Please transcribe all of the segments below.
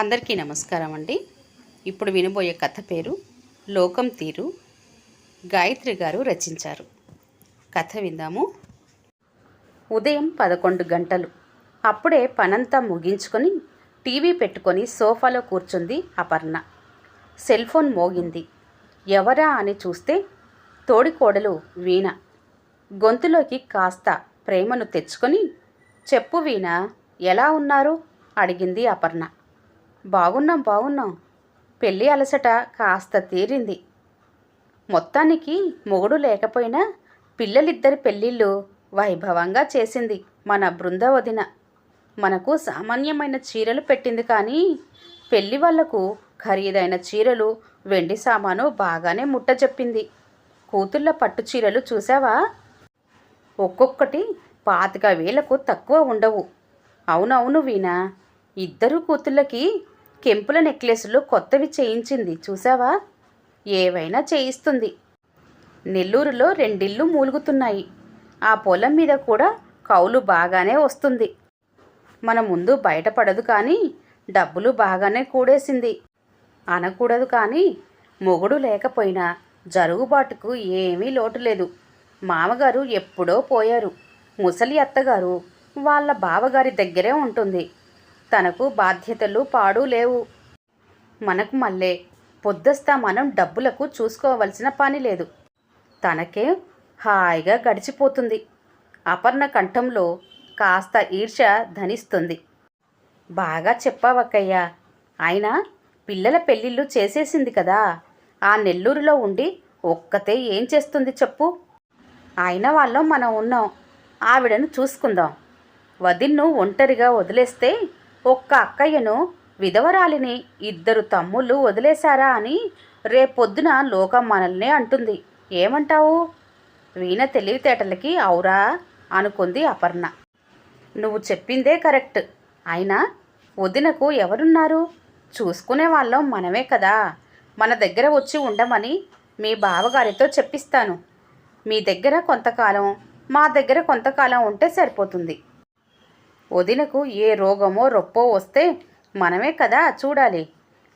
అందరికీ నమస్కారం అండి. ఇప్పుడు వినబోయే కథ పేరు లోకం తీరు. గాయత్రి గారు రచించారు. కథ విందాము. ఉదయం పదకొండు గంటలు. అప్పుడే పనంతా ముగించుకొని టీవీ పెట్టుకొని సోఫాలో కూర్చుంది అపర్ణ. సెల్ ఫోన్ మోగింది. ఎవరా అని చూస్తే తోడికోడలు వీణ. గొంతులోకి కాస్త ప్రేమను తెచ్చుకొని చెప్పు వీణ ఎలా ఉన్నారు? అడిగింది అపర్ణ. బాగున్నాం బాగున్నాం. పెళ్ళి అలసట కాస్త తీరింది. మొత్తానికి మొగుడు లేకపోయినా పిల్లలిద్దరి పెళ్ళిళ్ళు వైభవంగా చేసింది మన బృంద వదిన మనకు సామాన్యమైన చీరలు పెట్టింది కానీ పెళ్ళి వాళ్ళకు ఖరీదైన చీరలు వెండి సామాను బాగానే ముట్ట చెప్పింది. కూతుళ్ళ పట్టు చీరలు చూసావా ఒక్కొక్కటి పాతిక వేలకు తక్కువ ఉండవు. అవునవును వీణా ఇద్దరు కూతుళ్ళకి కెంపుల నెక్లెస్లు కొత్తవి చేయించింది. చూసావా ఏవైనా చేయిస్తుంది. నెల్లూరులో రెండిళ్ళు మూలుగుతున్నాయి. ఆ పొలం మీద కూడా కౌలు బాగానే వస్తుంది. మన ముందు బయటపడదు కానీ డబ్బులు బాగానే కూడేసింది. అనకూడదు కానీ మొగుడు లేకపోయినా జరుగుబాటుకు ఏమీ లోటు లేదు. మామగారు ఎప్పుడో పోయారు. ముసలి అత్తగారు వాళ్ళ బావగారి దగ్గరే ఉంటుంది. తనకు బాధ్యతలు పాడు లేవు. మనకు మళ్ళీ పొద్దస్తా మనం డబ్బులకు చూసుకోవలసిన పని లేదు. తనకే హాయిగా గడిచిపోతుంది. అపర్ణ కంఠంలో కాస్త ఈర్ష ధనిస్తుంది. బాగా చెప్పావక్కయ్యా. అయినా పిల్లల పెళ్ళిళ్ళు చేసేసింది కదా. ఆ నెల్లూరులో ఉండి ఒక్కతే ఏం చేస్తుంది చెప్పు. అయిన వాళ్ళం మనం ఉన్నాం. ఆవిడను చూసుకుందాం. వదిన్ను ఒంటరిగా వదిలేస్తే ఒక్క అక్కయ్యను విధవరాలిని ఇద్దరు తమ్ముళ్ళు వదిలేశారా అని రేపొద్దున లోకం మనల్నే అంటుంది. ఏమంటావు? వీణ తెలివితేటలకి అవురా అనుకుంది అపర్ణ. నువ్వు చెప్పిందే కరెక్ట్. అయినా వదినకు ఎవరున్నారు? చూసుకునే వాళ్ళం మనమే కదా. మన దగ్గర వచ్చి ఉండమని మీ బావగారితో చెప్పిస్తాను. మీ దగ్గర కొంతకాలం మా దగ్గర కొంతకాలం ఉంటే సరిపోతుంది. వదినకు ఏ రోగమో రొప్పో వస్తే మనమే కదా చూడాలి.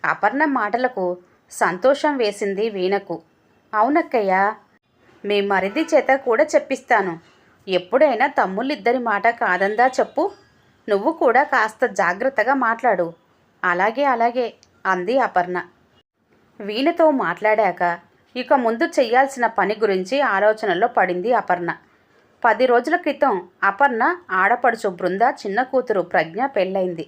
అపర్ణ మాటలకు సంతోషం వేసింది వీణకు. అవునక్కయ్య మీ మరిది చేత కూడా చెప్పిస్తాను. ఎప్పుడైనా తమ్ముళ్ళిద్దరి మాట కాదందా చెప్పు? నువ్వు కూడా కాస్త జాగ్రత్తగా మాట్లాడు. అలాగే అలాగే అంది అపర్ణ. వీణతో మాట్లాడాక ఇక ముందు చెయ్యాల్సిన పని గురించి ఆలోచనలో పడింది అపర్ణ. పది రోజుల క్రితం అపర్ణ ఆడపడుచు బృంద చిన్న కూతురు ప్రజ్ఞ పెళ్ళైంది.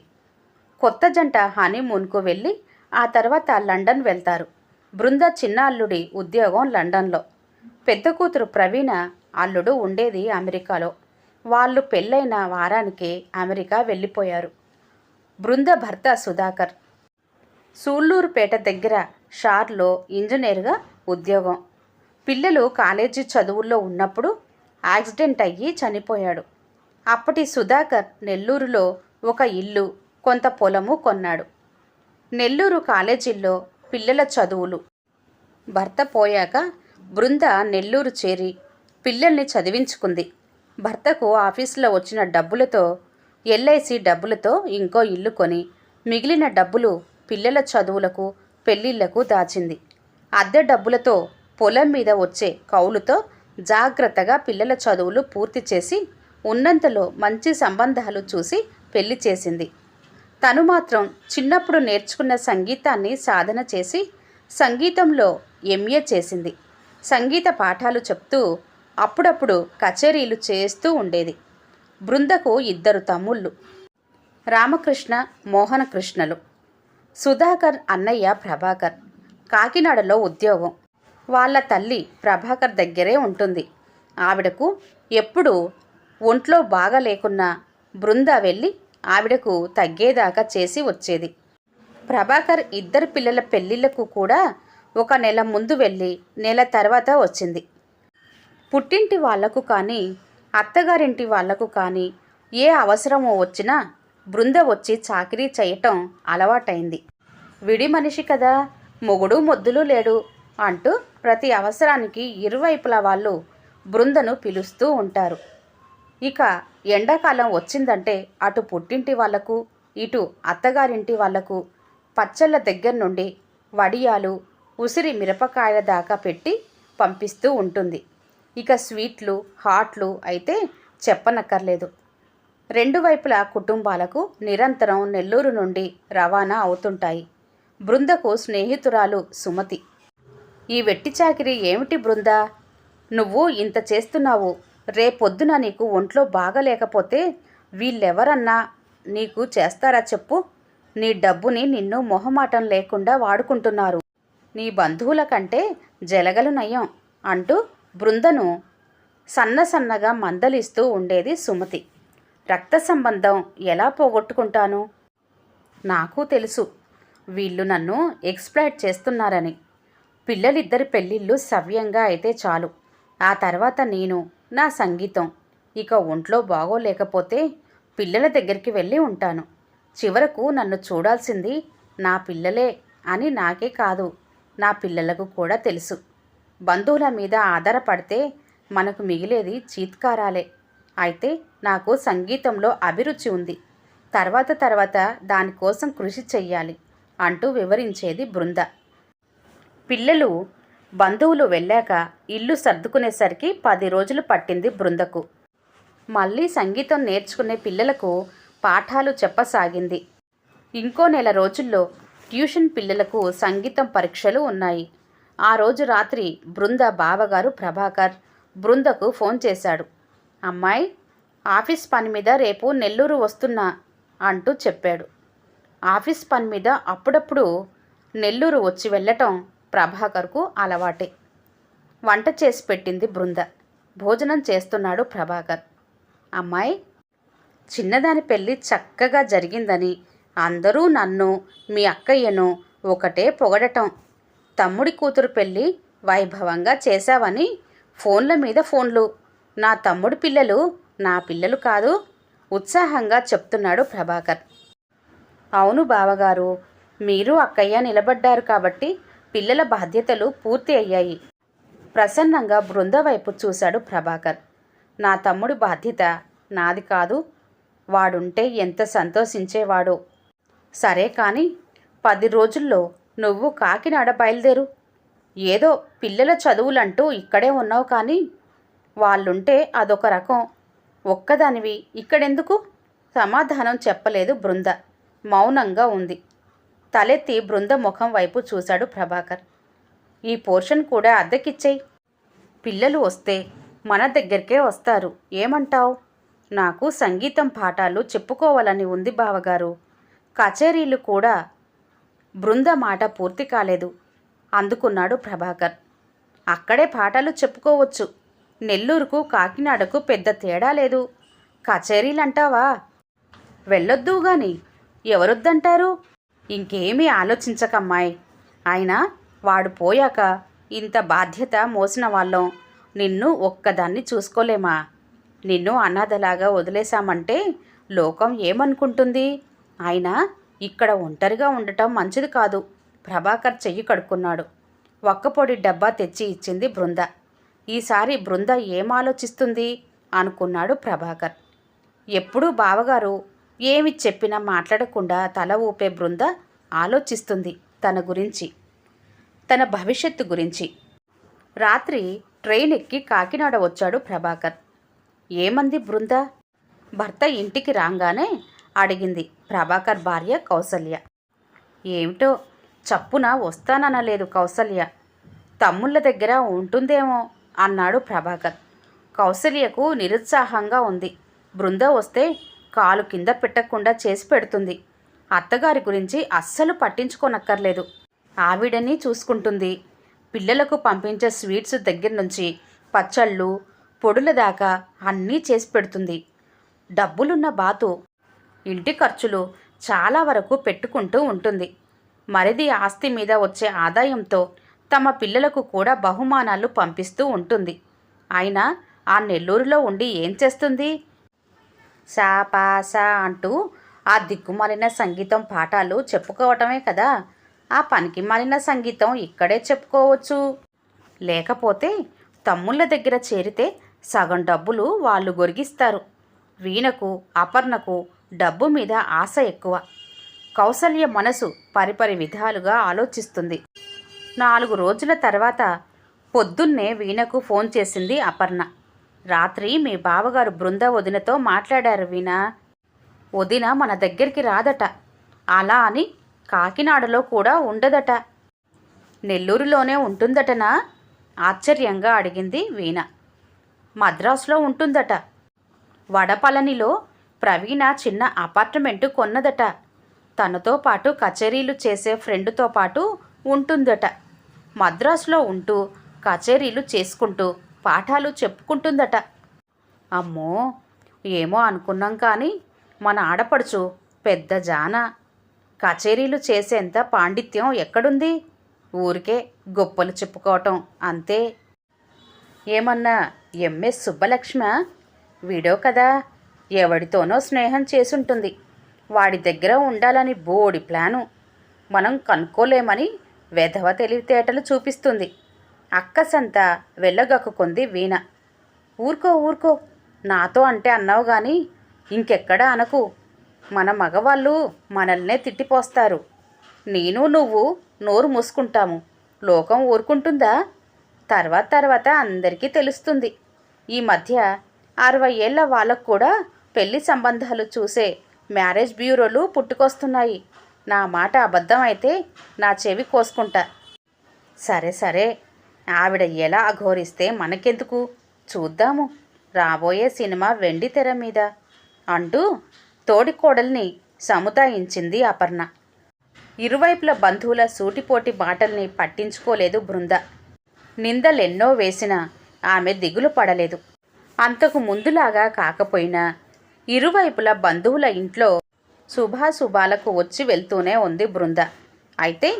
కొత్త జంట హనీమూన్కు వెళ్ళి ఆ తర్వాత లండన్ వెళ్తారు. బృంద చిన్న అల్లుడి ఉద్యోగం లండన్లో. పెద్ద కూతురు ప్రవీణ అల్లుడు ఉండేది అమెరికాలో. వాళ్ళు పెళ్ళైన వారానికే అమెరికా వెళ్ళిపోయారు. బృంద భర్త సుధాకర్. సూళ్ళూరుపేట దగ్గర షార్లో ఇంజనీర్గా ఉద్యోగం. పిల్లలు కాలేజీ చదువుల్లో ఉన్నప్పుడు యాక్సిడెంట్ అయ్యి చనిపోయాడు. అప్పటి సుధాకర్ నెల్లూరులో ఒక ఇల్లు కొంత పొలము కొన్నాడు. నెల్లూరు కాలేజీల్లో పిల్లల చదువులు. భర్త పోయాక బృంద నెల్లూరు చేరి పిల్లల్ని చదివించుకుంది. భర్తకు ఆఫీసులో వచ్చిన డబ్బులతో ఎల్ఐసి డబ్బులతో ఇంకో ఇల్లు కొని మిగిలిన డబ్బులు పిల్లల చదువులకు పెళ్ళిళ్ళకు దాచింది. అద్దె డబ్బులతో పొలం మీద వచ్చే కౌలుతో జాగ్రత్తగా పిల్లల చదువులు పూర్తి చేసి ఉన్నంతలో మంచి సంబంధాలు చూసి పెళ్ళి చేసింది. తను మాత్రం చిన్నప్పుడు నేర్చుకున్న సంగీతాన్ని సాధన చేసి సంగీతంలో ఎంఏ చేసింది. సంగీత పాఠాలు చెప్తూ అప్పుడప్పుడు కచేరీలు చేస్తూ ఉండేది. బృందకు ఇద్దరు తమ్ముళ్ళు. రామకృష్ణ మోహనకృష్ణలు. సుధాకర్ అన్నయ్య ప్రభాకర్. కాకినాడలో ఉద్యోగం. వాళ్ళ తల్లి ప్రభాకర్ దగ్గరే ఉంటుంది. ఆవిడకు ఎప్పుడు ఒంట్లో బాగా లేకున్నా బృంద వెళ్ళి ఆవిడకు తగ్గేదాకా చేసి వచ్చేది. ప్రభాకర్ ఇద్దరు పిల్లల పెళ్ళిళ్ళకు కూడా ఒక నెల ముందు వెళ్ళి నెల తర్వాత వచ్చింది. పుట్టింటి వాళ్ళకు కానీ అత్తగారింటి వాళ్ళకు కానీ ఏ అవసరమో వచ్చినా బృంద వచ్చి చాకిరీ చేయటం అలవాటైంది. విడి మనిషి కదా మొగుడు మొద్దులు లేడు. అంటూ ప్రతి అవసరానికి ఇరువైపుల వాళ్ళు బృందను పిలుస్తూ ఉంటారు. ఇక ఎండాకాలం వచ్చిందంటే అటు పుట్టింటి వాళ్ళకు ఇటు అత్తగారింటి వాళ్ళకు పచ్చళ్ళ దగ్గర నుండి వడియాలు ఉసిరి మిరపకాయల దాకా పెట్టి పంపిస్తూ ఉంటుంది. ఇక స్వీట్లు హాట్లు అయితే చెప్పనక్కర్లేదు. రెండు వైపుల కుటుంబాలకు నిరంతరం నెల్లూరు నుండి రవాణా అవుతుంటాయి. బృందకు స్నేహితురాలు సుమతి. ఈ వెట్టి చాకిరి ఏమిటి బృందా? నువ్వు ఇంత చేస్తున్నావు. రేపొద్దున నీకు ఒంట్లో బాగలేకపోతే వీళ్ళెవరన్నా? నీకు చేస్తారా చెప్పు. నీ డబ్బుని నిన్ను మొహమాటం లేకుండా వాడుకుంటున్నారు. నీ బంధువుల కంటే జలగలు నయం అంటూ బృందను సన్న సన్నగా మందలిస్తూ ఉండేది సుమతి. రక్త సంబంధం ఎలా పోగొట్టుకుంటాను? నాకు తెలుసు. వీళ్ళు నన్ను ఎక్స్ప్లాయిట్ చేస్తున్నారని. పిల్లలిద్దరి పెళ్ళిళ్ళు సవ్యంగా అయితే చాలు. ఆ తర్వాత నేను నా సంగీతం. ఇక ఒంట్లో బాగోలేకపోతే పిల్లల దగ్గరికి వెళ్ళి ఉంటాను. చివరకు నన్ను చూడాల్సింది నా పిల్లలే అని నాకే కాదు నా పిల్లలకు కూడా తెలుసు. బంధువుల మీద ఆధారపడితే మనకు మిగిలేది చీత్కారాలే. అయితే నాకు సంగీతంలో అభిరుచి ఉంది. తర్వాత తర్వాత దానికోసం కృషి చెయ్యాలి అంటూ వివరించేది బృంద. పిల్లలు బంధువులు వెళ్ళాక ఇల్లు సర్దుకునేసరికి పది రోజులు పట్టింది బృందకు. మళ్ళీ సంగీతం నేర్చుకునే పిల్లలకు పాఠాలు చెప్పసాగింది. ఇంకో నెల రోజుల్లో ట్యూషన్ పిల్లలకు సంగీతం పరీక్షలు ఉన్నాయి. ఆ రోజు రాత్రి బృంద బావగారు ప్రభాకర్ బృందకు ఫోన్ చేశాడు. అమ్మాయి ఆఫీస్ పని మీద రేపు నెల్లూరు వస్తున్నా అంటూ చెప్పాడు. ఆఫీస్ పని మీద అప్పుడప్పుడు నెల్లూరు వచ్చి వెళ్ళటం ప్రభాకర్కు అలవాటే. వంట చేసి పెట్టింది బృంద. భోజనం చేస్తున్నాడు ప్రభాకర్. అమ్మాయి చిన్నదాని పెళ్ళి చక్కగా జరిగిందని అందరూ నన్ను మీ అక్కయ్యను ఒకటే పొగడటం. తమ్ముడి కూతురు పెళ్ళి వైభవంగా చేశావని ఫోన్ల మీద ఫోన్లు. నా తమ్ముడి పిల్లలు నా పిల్లలు కాదు ఉత్సాహంగా చెప్తున్నాడు ప్రభాకర్. అవును బావగారు మీరు అక్కయ్య నిలబడ్డారు కాబట్టి పిల్లల బాధ్యతలు పూర్తి అయ్యాయి. ప్రసన్నంగా బృంద వైపు చూశాడు ప్రభాకర్. నా తమ్ముడి బాధ్యత నాది కాదు. వాడుంటే ఎంత సంతోషించేవాడో. సరే కానీ పది రోజుల్లో నువ్వు కాకినాడ బయలుదేరు. ఏదో పిల్లల చదువులంటూ ఇక్కడే ఉన్నావు కానీ వాళ్ళుంటే అదొక రకం. ఒక్కదానివి ఇక్కడెందుకు? సమాధానం చెప్పలేదు బృంద. మౌనంగా ఉంది. తలెత్తి బృంద ముఖం వైపు చూశాడు ప్రభాకర్. ఈ పోర్షన్ కూడా అద్దెకిచ్చేయి. పిల్లలు వస్తే మన దగ్గరికే వస్తారు. ఏమంటావు? నాకు సంగీతం పాఠాలు చెప్పుకోవాలని ఉంది బావగారు. కచేరీలు కూడా బృంద మాట పూర్తి కాలేదు. అందుకున్నాడు ప్రభాకర్. అక్కడే పాఠాలు చెప్పుకోవచ్చు. నెల్లూరుకు కాకినాడకు పెద్ద తేడా లేదు. కచేరీలంటావా? వెళ్ళొద్దు గాని ఎవరొద్దంటారు? ఇంకేమీ ఆలోచించకమ్మాయి. అయినా వాడు పోయాక ఇంత బాధ్యత మోసిన వాళ్ళం. నిన్ను ఒక్కదాన్ని చూసుకోలేమా? నిన్ను అనాథలాగా వదిలేశామంటే లోకం ఏమనుకుంటుంది? అయినా ఇక్కడ ఒంటరిగా ఉండటం మంచిది కాదు. ప్రభాకర్ చెయ్యి కడుక్కున్నాడు. ఒక్కపొడి డబ్బా తెచ్చి ఇచ్చింది బృంద. ఈసారి బృంద ఏం ఆలోచిస్తుంది? అనుకున్నాడు ప్రభాకర్. ఎప్పుడూ బావగారు ఏమి చెప్పినా మాట్లాడకుండా తల ఊపే బృంద ఆలోచిస్తుంది తన గురించి తన భవిష్యత్తు గురించి. రాత్రి ట్రైన్ ఎక్కి కాకినాడ వచ్చాడు ప్రభాకర్. ఏమంది బృంద? భర్త ఇంటికి రాగానే అడిగింది ప్రభాకర్ భార్య కౌసల్య. ఏమిటో? చప్పున వస్తాననలేదు కౌసల్య. తమ్ముళ్ళ దగ్గర ఉంటుందేమో? అన్నాడు ప్రభాకర్. కౌసల్యకు నిరుత్సాహంగా ఉంది. బృంద వస్తే కాలు కింద పెట్టకుండా చేసి పెడుతుంది. అత్తగారి గురించి అస్సలు పట్టించుకోనక్కర్లేదు. ఆవిడని చూసుకుంటుంది. పిల్లలకు పంపించే స్వీట్స్ దగ్గర నుంచి పచ్చళ్ళు పొడుల దాకా అన్నీ చేసి పెడుతుంది. డబ్బులున్న బాతు ఇంటి ఖర్చులు చాలా వరకు పెట్టుకుంటూ ఉంటుంది. మరిది ఆస్తి మీద వచ్చే ఆదాయంతో తమ పిల్లలకు కూడా బహుమానాలు పంపిస్తూ ఉంటుంది. అయినా ఆ నెల్లూరులో ఉండి ఏం చేస్తుంది? సాపాసా అంటూ ఆ దిక్కుమాలిన సంగీతం పాఠాలు చెప్పుకోవటమే కదా. ఆ పనికి మాలిన సంగీతం ఇక్కడే చెప్పుకోవచ్చు. లేకపోతే తమ్ముళ్ళ దగ్గర చేరితే సగం డబ్బులు వాళ్ళు గొరిగిస్తారు. వీణకు అపర్ణకు డబ్బు మీద ఆశ ఎక్కువ. కౌసల్య మనసు పరిపరి విధాలుగా ఆలోచిస్తుంది. నాలుగు రోజుల తర్వాత పొద్దున్నే వీణకు ఫోన్ చేసింది అపర్ణ. రాత్రి మీ బావగారు బృంద వదినతో మాట్లాడారు వీణ. వదిన మన దగ్గరికి రాదట. అలా అని కాకినాడలో కూడా ఉండదట. నెల్లూరులోనే ఉంటుందటనా? ఆశ్చర్యంగా అడిగింది వీణ. మద్రాసులో ఉంటుందట. వడపళనిలో ప్రవీణ చిన్న అపార్ట్మెంటు కొన్నదట. తనతో పాటు కచేరీలు చేసే ఫ్రెండ్తో పాటు ఉంటుందట. మద్రాసులో ఉంటూ కచేరీలు చేసుకుంటూ పాఠాలు చెప్పుకుంటుందట. అమ్మో ఏమో అనుకున్నాం కానీ మన ఆడపడుచు పెద్ద జాన. కచేరీలు చేసేంత పాండిత్యం ఎక్కడుంది? ఊరికే గొప్పలు చెప్పుకోవటం అంతే. ఏమన్నా ఎంఎస్ సుబ్బలక్ష్మ? వీడో కదా ఎవడితోనో స్నేహం చేసుంటుంది. వాడి దగ్గర ఉండాలని బోడి ప్లాను. మనం కనుక్కోలేమని వెధవ తెలివితేటలు చూపిస్తుంది. అక్కసంతా వెళ్ళగక్కుకుంది వీణ. ఊరుకో ఊరుకో నాతో అంటే అన్నావు గాని ఇంకెక్కడా అనకు. మన మగవాళ్ళు మనల్నే తిట్టిపోస్తారు. నేను నువ్వు నోరు మూసుకుంటాము. లోకం ఊరుకుంటుందా? తర్వాత తర్వాత అందరికీ తెలుస్తుంది. ఈ మధ్య అరవై ఏళ్ళ వాళ్ళకు కూడా పెళ్ళి సంబంధాలు చూసే మ్యారేజ్ బ్యూరోలు పుట్టుకొస్తున్నాయి. నా మాట అబద్ధం అయితే నా చెవి కోసుకుంటా. సరే సరే ఆవిడ ఎలా అఘోరిస్తే మనకెందుకు? చూద్దాము. రాబోయే సినిమా వెండి తెర మీద. అంటూ తోడికోడల్ని సముదాయించింది అపర్ణ. ఇరువైపుల బంధువుల సూటిపోటి బాటల్ని పట్టించుకోలేదు బృంద. నిందలెన్నో వేసినా ఆమె దిగులు పడలేదు. అంతకు ముందులాగా కాకపోయినా ఇరువైపుల బంధువుల ఇంట్లో శుభాశుభాలకు వచ్చి వెళ్తూనే ఉంది బృంద. అయితే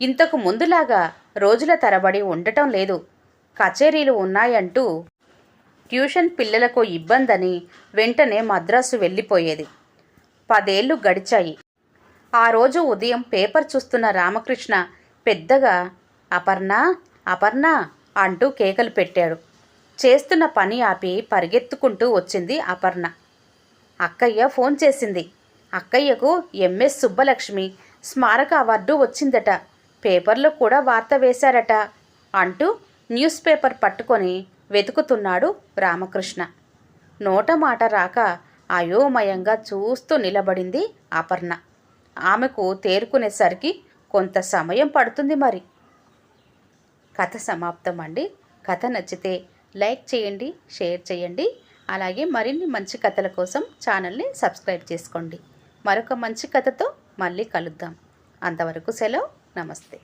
ఇంతకు ముందులాగా రోజుల తరబడి ఉండటం లేదు. కచేరీలు ఉన్నాయంటూ ట్యూషన్ పిల్లలకు ఇబ్బందని వెంటనే మద్రాసు వెళ్ళిపోయేది. పదేళ్ళు గడిచాయి. ఆ రోజు ఉదయం పేపర్ చూస్తున్న రామకృష్ణ పెద్దగా అపర్ణ అపర్ణ అంటూ కేకలు పెట్టాడు. చేస్తున్న పని ఆపి పరిగెత్తుకుంటూ వచ్చింది అపర్ణ. అక్కయ్య ఫోన్ చేసింది. అక్కయ్యకు ఎంఎస్ సుబ్బలక్ష్మి స్మారక అవార్డు వచ్చిందట. పేపర్లో కూడా వార్త వేశారట అంటూ న్యూస్ పేపర్ పట్టుకొని వెతుకుతున్నాడు రామకృష్ణ. నోట మాట రాక అయోమయంగా చూస్తూ నిలబడింది అపర్ణ. ఆమెకు తేరుకునేసరికి కొంత సమయం పడుతుంది మరి. కథ సమాప్తం అండి. కథ నచ్చితే లైక్ చేయండి షేర్ చేయండి. అలాగే మరిన్ని మంచి కథల కోసం ఛానల్ని సబ్స్క్రైబ్ చేసుకోండి. మరొక మంచి కథతో మళ్ళీ కలుద్దాం. అంతవరకు సెలవు. నమస్తే.